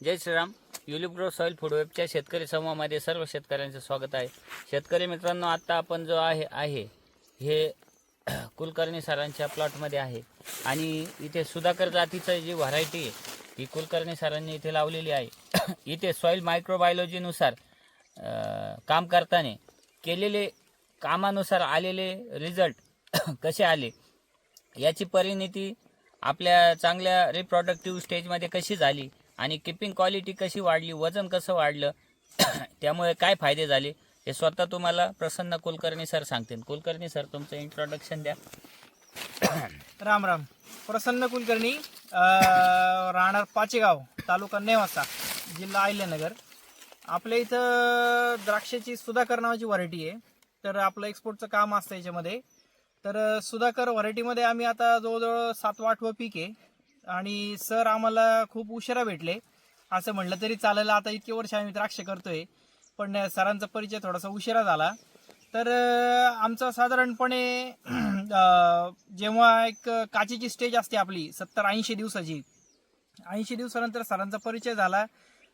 जय Shriram. ULIP grow soil food वेबच्या शेतकरी समूहामध्ये सर्व शेतकऱ्यांचे स्वागत आहे. शेतकरी मित्रांनो आत्ता आपण जो आहे आहे हे कुलकर्णी सरांच्या प्लॉटमध्ये आहे. आणि इथे सुधाकर जातीचं जी व्हरायटी आहे ही कुलकर्णी सरांनी इथे लावलेली आहे. इथे सॉईल मायक्रोबायोलॉजीनुसार काम करताना केलेले कामानुसार आलेले रिझल्ट कसे आले? याची परिणिती आपल्या चांगल्या रिप्रोडक्टिव्ह स्टेजमध्ये कशी झाली? आणि किपिंग क्वालिटी कशी वाढली वजन कसं वाढलं त्यामुळे काय फायदे झाले हे स्वतः तुम्हाला प्रसन्न कुलकर्णी सर सांगतील. कुलकर्णी सर तुमचं इंट्रोडक्शन द्या. राम राम. प्रसन्न कुलकर्णी राहणार पाचेगाव तालुका नेवासा जिल्हा आयल्यानगर आपल्या इथं द्राक्षाची सुधाकर नावाची व्हरायटी आहे. तर आपलं एक्सपोर्टचं काम असतं याच्यामध्ये. तर सुधाकर व्हरायटीमध्ये आम्ही आता जवळजवळ सातवा आठवं पीक आहे. आणि सर आम्हाला खूप उशिरा भेटले. असं म्हटलं तरी चालेल आता इतके वर्ष आम्ही द्राक्ष करतोय पण सरांचा परिचय थोडासा उशिरा झाला. तर आमचा साधारणपणे जेव्हा एक काचेची स्टेज असते आपली सत्तर ऐंशी दिवसाची ऐंशी दिवसानंतर सरांचा परिचय झाला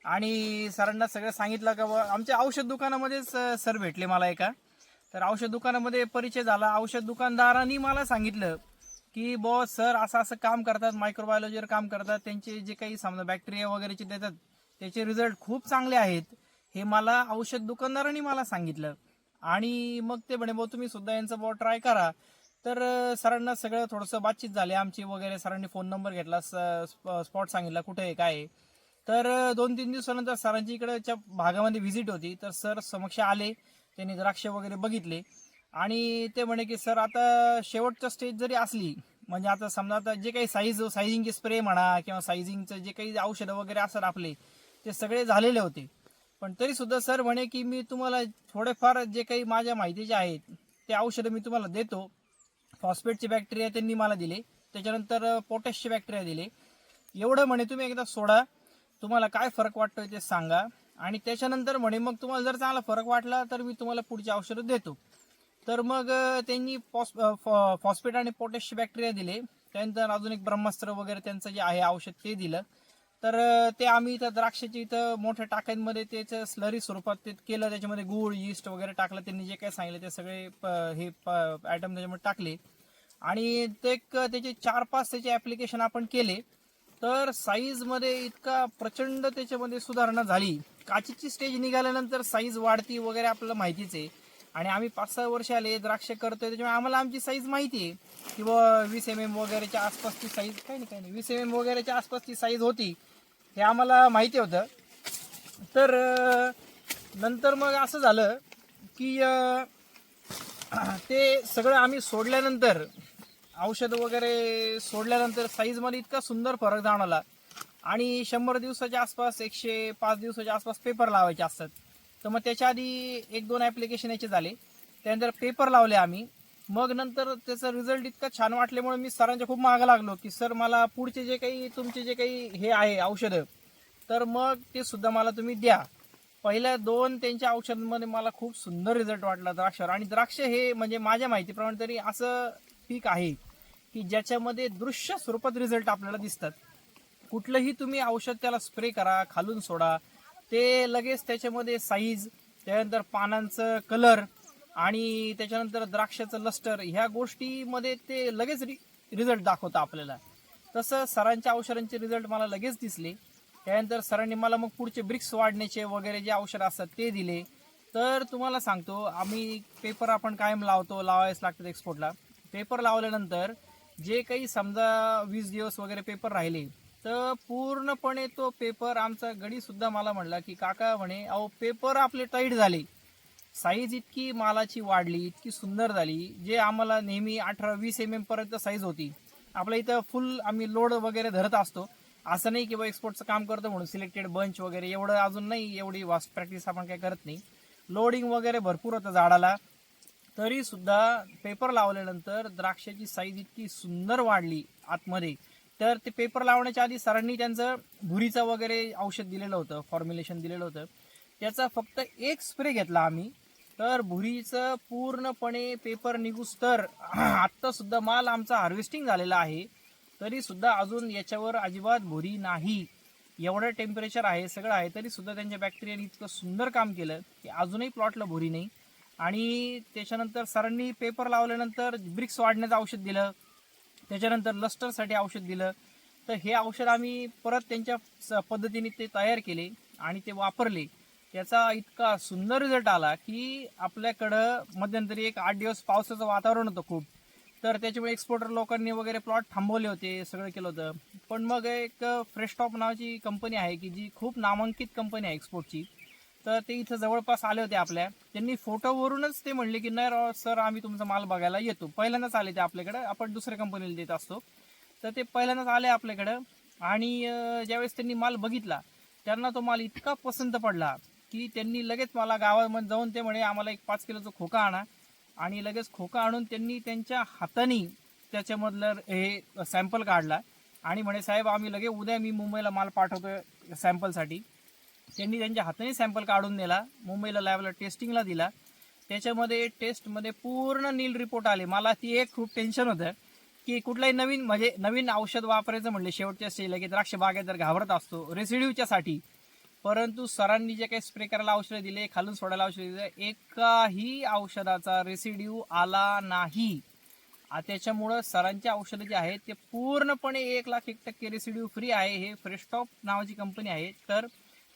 आणि सरांना सगळं सांगितलं का बुवा आमच्या औषध दुकानामध्येच सर भेटले मला एका. तर औषध दुकानामध्ये परिचय झाला. औषध दुकानदारांनी मला सांगितलं की बॉ सर असं असं काम करतात मायक्रोबायोलॉजीवर काम करतात त्यांचे जे काही समजा बॅक्टेरिया वगैरेचे देतात त्याचे रिझल्ट खूप चांगले आहेत. हे मला औषध दुकानदारांनी मला सांगितलं. आणि मग ते म्हणे भाऊ तुम्ही सुद्धा यांचं बॉ ट्राय करा. तर सरांना सगळं थोडंसं बातचीत झाली. आमची वगैरे सरांनी फोन नंबर घेतला स्पॉट सांगितला कुठे आहे काय आहे. तर दोन तीन दिवसानंतर सरांची इकडच्या भागामध्ये व्हिजिट होती. तर सर समक्ष आले. त्यांनी द्राक्ष वगैरे बघितले. आणि ते म्हणे की सर आता शेवटचं स्टेज जरी असली म्हणजे आता समजा आता जे काही साईज सायझिंगचे स्प्रे म्हणा किंवा सायझिंगचं जे काही औषधं वगैरे असतात आपले ते सगळे झालेले होते. पण तरी सुद्धा सर म्हणे की मी तुम्हाला थोडेफार जे काही माझ्या माहितीचे आहेत ते औषधं मी तुम्हाला देतो. फॉस्फेटचे बॅक्टेरिया त्यांनी मला दिले. त्याच्यानंतर पोटॅशचे बॅक्टेरिया दिले. एवढं म्हणे तुम्ही एकदा सोडा. तुम्हाला काय फरक वाटतोय ते सांगा. आणि त्याच्यानंतर म्हणे मग तुम्हाला जर चांगला फरक वाटला तर मी तुम्हाला पुढची औषधं देतो. तर मग त्यांनी फॉ- फॉस्फेट आणि पोटॅशचे बॅक्टेरिया दिले. त्यानंतर अजून एक ब्रह्मास्त्र वगैरे त्यांचं जे आहे औषध ते दिलं. तर ते आम्ही इथं द्राक्षाची इथं मोठ्या टाक्यांमध्ये त्याचं स्लरी स्वरूपात ते केलं. त्याच्यामध्ये गुळ यीस्ट वगैरे टाकलं. त्यांनी जे काय सांगितलं ते सगळे प- हे आयटम त्याच्यामध्ये टाकले. आणि ते एक त्याचे चार पाच त्याचे ऍप्लिकेशन आपण केले. तर साईजमध्ये इतका प्रचंड त्याच्यामध्ये सुधारणा झाली. काचीची स्टेज निघाल्यानंतर साईज वाढती वगैरे आपल्याला माहितीच आहे. आणि आम्ही पाच सहा वर्ष आले द्राक्ष करतोय त्याच्यामुळे आम्हाला आमची साईज माहिती आहे. किंवा वीस एम एम वगैरेच्या आसपासची साईज काही नाही काही नाही. वीस एम एम वगैरेच्या आसपासची साईज होती. हे आम्हाला माहिती होतं. तर नंतर मग असं झालं की ते सगळं आम्ही सोडल्यानंतर औषध वगैरे सोडल्यानंतर साईजमध्ये इतका सुंदर फरक जाणवला. आणि शंभर दिवसाच्या आसपास एकशे पाच दिवसाच्या आसपास पेपर लावायचे असतात. तर मग त्याच्या आधी एक दोन ॲप्लिकेशन याचे झाले. त्यानंतर पेपर लावले आम्ही. मग नंतर त्याचा रिझल्ट इतका छान वाटल्यामुळे मी सरांच्या खूप मागं लागलो की सर मला पुढचे जे काही तुमचे जे काही हे आहे औषधं तर मग ते सुद्धा मला तुम्ही द्या. पहिल्या दोन त्यांच्या औषधांमध्ये मला खूप सुंदर रिझल्ट वाटला द्राक्षावर. आणि द्राक्ष हे म्हणजे माझ्या माहितीप्रमाणे तरी असं पीक आहे की ज्याच्यामध्ये दृश्य स्वरूपात रिझल्ट आपल्याला दिसतात. कुठलंही तुम्ही औषध त्याला स्प्रे करा खालून सोडा ते लगेच त्याच्यामध्ये साईज त्यानंतर पानांचं कलर आणि त्याच्यानंतर द्राक्षाचं लस्टर ह्या गोष्टीमध्ये ते लगेच रि रिझल्ट दाखवतं आपल्याला. तसं सरांच्या औषधांचे रिझल्ट मला लगेच दिसले. त्यानंतर सरांनी मला मग पुढचे ब्रिक्स वाढण्याचे वगैरे जे औषधं असतात ते दिले. तर तुम्हाला सांगतो आम्ही पेपर आपण कायम लावतो लावायच लागतात एक्सपोर्टला पेपर लावल्यानंतर जे काही समजा वीस दिवस वगैरे पेपर राहिले तर पूर्णपणे तो पेपर आमचा गडी सुद्धा मला म्हणला की काका म्हणे अहो पेपर आपले टाईट झाले. साईज इतकी मालाची वाढली इतकी सुंदर झाली जे आम्हाला नेहमी अठरा वीस एम एम पर्यंत साईज होती. आपल्या इथं फुल आम्ही लोड वगैरे धरत असतो. असं नाही की बा एक्सपोर्टचं काम करतो म्हणून सिलेक्टेड बंच वगैरे एवढं अजून नाही एवढी वास्ट प्रॅक्टिस आपण काय करत नाही. लोडिंग वगैरे भरपूर होतं झाडाला. तरी सुद्धा पेपर लावल्यानंतर द्राक्षाची साईज इतकी सुंदर वाढली आतमध्ये. तर ते पेपर लावण्याच्या आधी सरांनी त्यांचं भुरीचं वगैरे औषध दिलेलं होतं फॉर्म्युलेशन दिलेलं होतं. त्याचा फक्त एक स्प्रे घेतला आम्ही. तर भुरीचं पूर्णपणे पेपर निघूस तर आत्तासुद्धा माल आमचा हार्वेस्टिंग झालेला आहे. तरी सुद्धा अजून याच्यावर अजिबात भुरी नाही. एवढं टेम्परेचर आहे सगळं आहे तरी सुद्धा त्यांच्या बॅक्टेरियाने इतकं सुंदर काम केलं की अजूनही प्लॉटला भुरी नाही. आणि त्याच्यानंतर सरांनी पेपर लावल्यानंतर ब्रिक्स वाढण्याचं औषध दिलं. त्याच्यानंतर लस्टरसाठी औषध दिलं. तर हे औषध आम्ही परत त्यांच्या स- पद्धतीने ते तयार केले आणि ते वापरले. त्याचा इतका सुंदर रिझल्ट आला की आपल्याकडं मध्यंतरी एक आठ दिवस पावसाचं वातावरण होतं खूप. तर त्याच्यामुळे एक्सपोर्टर लोकांनी वगैरे प्लॉट थांबवले होते सगळं केलं होतं. पण मग एक फ्रेशटॉप नावाची कंपनी आहे की जी खूप नामांकित कंपनी आहे एक्सपोर्टची तर ते इथं जवळपास आले होते आपल्या. त्यांनी फोटोवरूनच ते म्हणले की नाही राव सर आम्ही तुमचा माल बघायला येतो. पहिल्यांदाच आले ते आपल्याकडं. आपण दुसऱ्या कंपनीला देत असतो. तर ते पहिल्यांदाच आले आपल्याकडं. आणि ज्यावेळेस त्यांनी माल बघितला त्यांना तो माल इतका पसंत पडला की त्यांनी लगेच मला गावामध्ये जाऊन ते म्हणे आम्हाला एक पाच किलोचा खोका आणा. आणि लगेच खोका आणून त्यांनी त्यांच्या हाताने त्याच्यामधलं हे सॅम्पल काढला. आणि म्हणे साहेब आम्ही लगे उद्या मी मुंबईला माल पाठवतोय सॅम्पलसाठी त्यांनी त्यांच्या हाताने सॅम्पल काढून दिला मुंबईला लॅबला टेस्टिंगला दिला. त्याच्यामध्ये टेस्टमध्ये पूर्ण नील रिपोर्ट आले. मला ती एक खूप टेन्शन होतं की कुठलाही नवीन म्हणजे नवीन औषध वापरायचं म्हणले शेवटच्या स्टेजला की द्राक्ष बागेत जर घाबरत असतो रेसिड्यूच्यासाठी परंतु सरांनी जे काही स्प्रे करायला औषधं दिले खालून सोडायला औषधं दिले एकाही औषधाचा रेसिड्यू आला नाही. त्याच्यामुळं सरांचे औषधं जे आहेत ते पूर्णपणे एक लाख एक टक्के रेसिड्यू फ्री आहे. हे फ्रेशटॉप नावाची कंपनी आहे. तर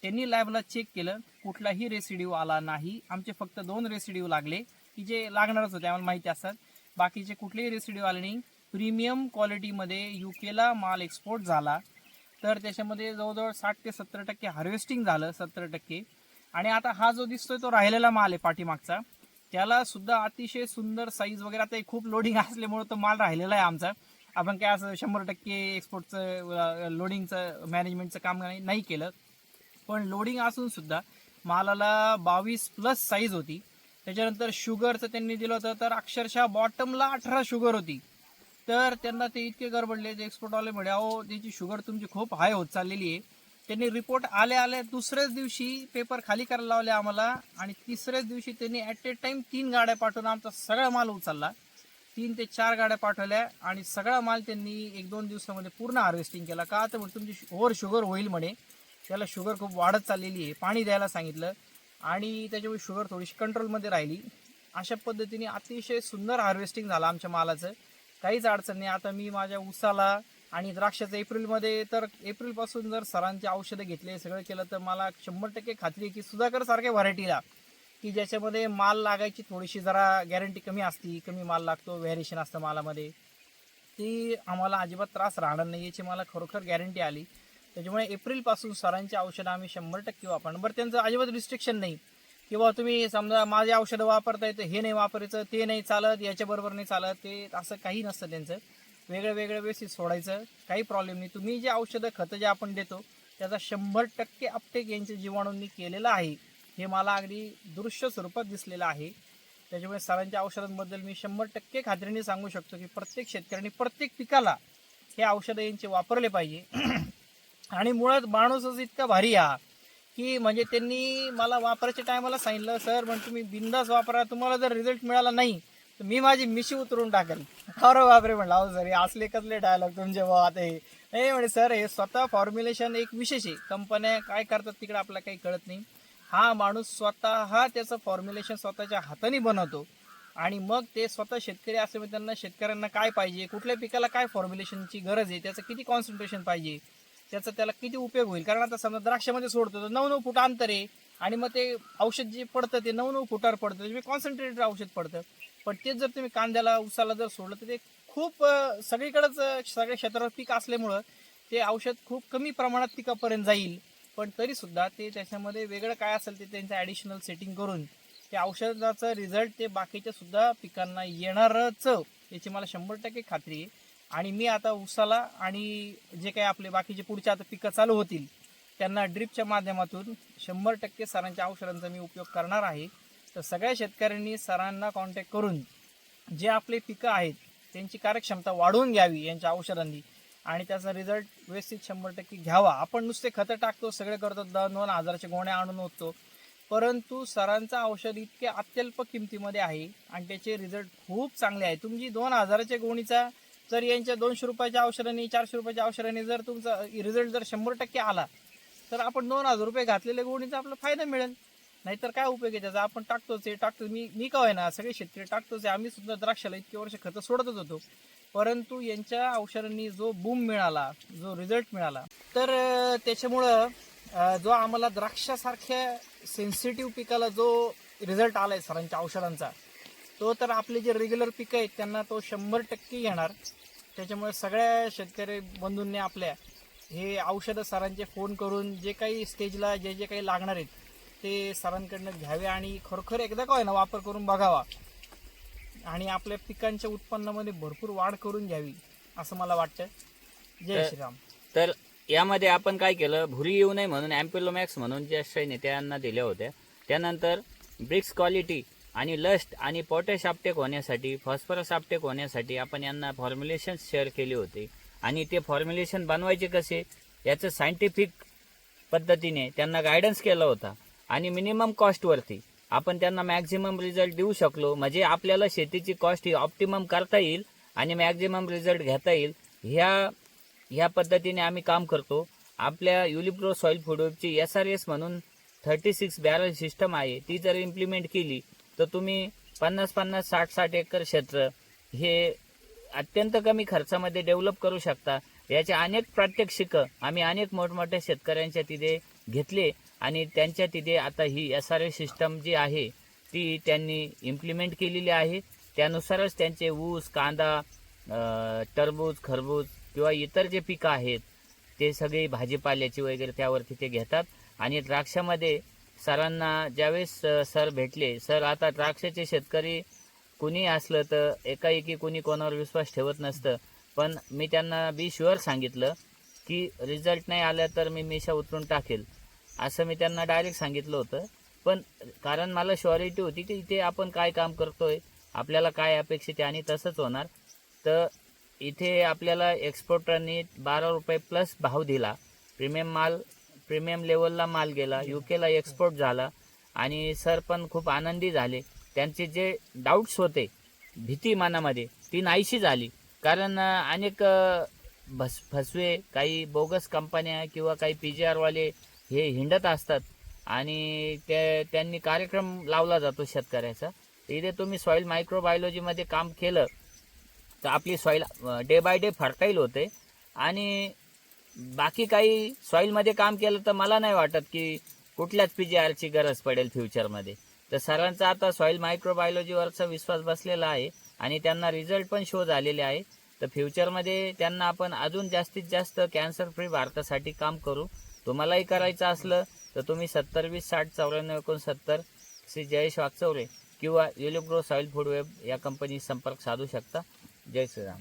त्यांनी लॅबला चेक केलं. कुठलाही रेसिड्यू आला नाही. आमचे फक्त दोन रेसिड्यू लागले. की जे लागणारच होते आम्हाला माहिती असतात. बाकीचे कुठलेही रेसिड्यू आले नाही. प्रीमियम क्वालिटीमध्ये यू केला माल एक्सपोर्ट झाला. तर त्याच्यामध्ये जवळजवळ साठ ते सत्तर टक्के हार्वेस्टिंग झालं सत्तर टक्के. आणि आता हा जो दिसतोय तो राहिलेला माल आहे पाठीमागचा. त्याला सुद्धा अतिशय सुंदर साईज वगैरे. आता खूप लोडिंग असल्यामुळे तो माल राहिलेला आहे आमचा. आपण काय असं शंभर टक्के एक्सपोर्टचं लोडिंगचं मॅनेजमेंटचं काम नाही केलं. पण लोडिंग असून सुद्धा मालाला बावीस प्लस साईज होती. त्याच्यानंतर शुगरचं त्यांनी दिलं होतं तर अक्षरशः बॉटमला अठरा शुगर होती. तर त्यांना ते इतके गडबडले ते एक्सपोर्टवाले म्हणे अहो त्याची शुगर तुमची खूप हाय होत चाललेली आहे. त्यांनी रिपोर्ट आले आले दुसऱ्याच दिवशी पेपर खाली करायला लावले आम्हाला आणि तिसऱ्याच दिवशी त्यांनी ॲट ए टाईम तीन गाड्या पाठवून आमचा सगळा माल उचलला. तीन ते चार गाड्या पाठवल्या आणि सगळा माल त्यांनी एक दोन दिवसामध्ये पूर्ण हार्वेस्टिंग केला. का? तर म्हणे तुमची ओव्हर शुगर होईल म्हणे. त्याला शुगर खूप वाढत चाललेली आहे पाणी द्यायला सांगितलं. आणि त्याच्यामुळे शुगर थोडीशी कंट्रोलमध्ये राहिली. अशा पद्धतीने अतिशय सुंदर हार्वेस्टिंग झालं आमच्या मालाचं. काहीच अडचण नाही. आता मी माझ्या उसाला आणि द्राक्षाचं एप्रिलमध्ये तर एप्रिलपासून जर सरांचे औषधं घेतले सगळं केलं तर मला शंभर टक्के खात्री आहे की सुधाकर सारख्या व्हरायटीला की ज्याच्यामध्ये माल लागायची थोडीशी जरा गॅरंटी कमी असती कमी माल लागतो व्हॅरिएशन असतं मालामध्ये ती आम्हाला अजिबात त्रास राहणार नाही. याची मला खरोखर गॅरंटी आली. त्याच्यामुळे एप्रिलपासून सरांची औषधं आम्ही शंभर टक्के वापरणार. बरं त्यांचं अजिबात रिस्ट्रिक्शन नाही. किंवा तुम्ही समजा माझे औषधं वापरताय तर हे नाही वापरायचं ते नाही चालत याच्याबरोबर नाही चालत ते असं काही नसतं त्यांचं. वेगळं वेगळं व्यवस्थित सोडायचं काही प्रॉब्लेम नाही. तुम्ही जे औषधं खतं जे आपण देतो त्याचा शंभर टक्के अपटेक यांच्या जीवाणूंनी केलेलं आहे. हे मला अगदी दृश्य स्वरूपात दिसलेलं आहे. त्याच्यामुळे सरांच्या औषधांबद्दल मी शंभर टक्के खात्रीने सांगू शकतो की प्रत्येक शेतकऱ्यांनी प्रत्येक पिकाला हे औषधं यांचे वापरले पाहिजे. आणि मुळात माणूसच इतका भारी हा की म्हणजे त्यांनी मला वापरायच्या टायमाला सांगितलं सर म्हणजे तुम्ही बिंदास वापरा तुम्हाला जर रिझल्ट मिळाला नाही तर मी माझी मिशी उतरून टाकेल. अरे बापरे म्हणलं अहो सर हे असले कसले डायलॉग तुमचे भाऊ आता हे नाही म्हणजे सर हे स्वतः फॉर्म्युलेशन एक विशेष आहे. कंपन्या काय करतात तिकडे आपल्याला काही कळत नाही. हा माणूस स्वतः त्याचं फॉर्म्युलेशन स्वतःच्या हाताने बनवतो आणि मग ते स्वतः शेतकरी असल्यामुळे त्यांना शेतकऱ्यांना काय पाहिजे? कुठल्या पिकाला काय फॉर्म्युलेशनची गरज आहे? त्याचं किती कॉन्सन्ट्रेशन पाहिजे? त्याचा त्याला किती उपयोग होईल? कारण आता समजा द्राक्षामध्ये सोडतो तर नऊ नऊ फूट अंतर आहे. आणि मग ते औषध जे पडतं ते नऊ नऊ फुटावर पडतं. म्हणजे कॉन्सन्ट्रेटेड औषध पडतं. पण तेच जर तुम्ही कांद्याला उसाला जर सोडलं तर ते खूप सगळीकडंच सगळ्या क्षेत्रावर पीक असल्यामुळं ते औषध खूप कमी प्रमाणात पिकापर्यंत जाईल. पण तरी सुद्धा ते त्याच्यामध्ये वेगळं काय असेल ते त्यांचं ॲडिशनल सेटिंग करून ते औषधाचा रिझल्ट ते बाकीच्या सुद्धा पिकांना येणारच. याची मला शंभर टक्के खात्री आहे. आणि मी आता उसाला आणि जे काही आपले बाकीचे पुढच्या आता पिकं चालू होतील त्यांना ड्रिपच्या माध्यमातून शंभर टक्के सरांच्या औषधांचा मी उपयोग करणार आहे. तर सगळ्या शेतकऱ्यांनी सरांना कॉन्टॅक्ट करून जे आपले पिकं आहेत त्यांची कार्यक्षमता वाढवून घ्यावी यांच्या औषधांनी आणि त्याचा रिझल्ट व्यवस्थित शंभर टक्के घ्यावा. आपण नुसते खतं टाकतो सगळे करतो दोन दोन हजाराच्या गोण्या आणून होतो परंतु सरांचं औषध इतके अत्यल्प किमतीमध्ये आहे आणि त्याचे रिझल्ट खूप चांगले आहे. तुमची दोन हजाराच्या गोणीचा जर यांच्या दोनशे रुपयाच्या औषधाने चारशे रुपयाच्या औषधाने जर तुमचा रिझल्ट जर शंभर टक्के आला तर आपण दोन हजार रुपये घातलेल्या गोणीचा आपला फायदा मिळेल. नाहीतर काय उपयोग आहे त्याचा? आपण टाकतोच आहे टाकतो मी मी का आहे ना सगळे शेतकरी टाकतोच आहे. आम्ही सुद्धा द्राक्षाला इतके वर्ष खतं सोडतच होतो. परंतु यांच्या औषधांनी जो बूम मिळाला जो रिझल्ट मिळाला तर त्याच्यामुळं जो आम्हाला द्राक्षासारख्या सेन्सिटिव्ह पिकाला जो रिझल्ट आलाय सरांच्या औषधांचा तो तर आपले जे रेग्युलर पिकं आहेत त्यांना तो शंभर टक्के येणार. त्याच्यामुळे सगळ्या शेतकरी बंधूंनी आपल्या हे औषधं सरांचे फोन करून जे काही स्टेजला जे जे काही लागणार आहेत ते सरांकडनं घ्यावे आणि खरोखर एकदा का ना वापर करून बघावा. आणि आपल्या पिकांच्या उत्पन्नामध्ये भरपूर वाढ करून घ्यावी असं मला वाटतं जय श्रीराम. तर यामध्ये आपण काय केलं भुरी येऊ नये म्हणून अँपिलोमॅक्स म्हणून ज्या श्रेणी त्यांना दिल्या होत्या त्यानंतर ब्रिक्स क्वालिटी आणि लस्ट आणि पोटॅश आपटेक होण्यासाठी फॉस्फरस आपटेक होण्यासाठी आपण यांना फॉर्म्युलेशन शेअर केले होते. आणि ते फॉर्म्युलेशन बनवायचे कसे? याचं सायंटिफिक पद्धतीने त्यांना गायडन्स केला होता. आणि मिनिमम कॉस्टवरती आपण त्यांना मॅक्झिमम रिझल्ट देऊ शकलो. म्हणजे आपल्याला शेतीची कॉस्ट ही ऑप्टिमम करता येईल आणि मॅक्झिमम रिझल्ट घेता येईल. ह्या ह्या पद्धतीने आम्ही काम करतो. आपल्या युलिप्रो सॉईल फूडची एस आर एस म्हणून थर्टी सिक्स बॅरल सिस्टम आहे. ती जर इम्प्लिमेंट केली तर तुम्ही पन्नास पन्नास साठ साठ एकर क्षेत्र हे अत्यंत कमी खर्चामध्ये डेव्हलप करू शकता. याचे अनेक प्रात्यक्षिकं आम्ही अनेक मोठमोठ्या शेतकऱ्यांच्या तिथे घेतले आणि त्यांच्या तिथे आता ही एस आर एस सिस्टम जी आहे ती त्यांनी इम्प्लिमेंट केलेली आहे. त्यानुसारच त्यांचे ऊस कांदा टरबूज खरबूज किंवा इतर जे पिकं आहेत ते सगळे भाजीपाल्याची वगैरे त्यावरती ते घेतात. आणि द्राक्षामध्ये सरांना ज्यावेळेस सर भेटले सर आता द्राक्षाचे शेतकरी कुणी असलं तर एकाएकी कुणी कोणावर विश्वास ठेवत नसतं. पण मी त्यांना बी शुअर सांगितलं की रिझल्ट नाही आला तर मी मिशा उतरून टाकेल. असं मी त्यांना डायरेक्ट सांगितलं होतं. पण कारण मला शुअरिटी होती की इथे आपण काय काम करतोय आपल्याला काय अपेक्षित आहे आणि तसंच होणार. तर इथे आपल्याला एक्सपोर्टरनी बारा रुपये प्लस भाव दिला. प्रीमियम माल प्रीमियम लेवलला माल गेला यू केला एक्सपोर्ट झाला आणि सर पण खूप आनंदी झाले. त्यांचे जे डाऊट्स होते भीती मनामध्ये ती नाहीशी झाली. कारण अनेक भस फसवे काही बोगस कंपन्या किंवा काही पी जी आरवाले हे हिंडत असतात आणि ते त्यांनी कार्यक्रम लावला जातो शेतकऱ्याचा. इथे तुम्ही सॉईल मायक्रोबायोलॉजीमध्ये काम केलं तर आपली soil day by day fertile होते आणि बाकी काही सॉईलमध्ये काम केलं तर मला नाही वाटत की कुठल्याच पी जी आरची गरज पडेल फ्युचरमध्ये तर सरांचा आता सॉईल मायक्रोबायोलॉजीवरचा विश्वास बसलेला आहे आणि त्यांना रिझल्ट पण शो झालेले आहे. तर फ्युचरमध्ये त्यांना आपण अजून जास्तीत जास्त कॅन्सर फ्री भारतासाठी काम करू. तुम्हालाही करायचं असलं तर तुम्ही सत्तर वीस साठ चौऱ्याण्णव एकोणसत्तर श्री जयेश वागचौरे किंवा युलिप्रो सॉईल फूड वेब या कंपनी संपर्क साधू शकता. जय श्रीराम.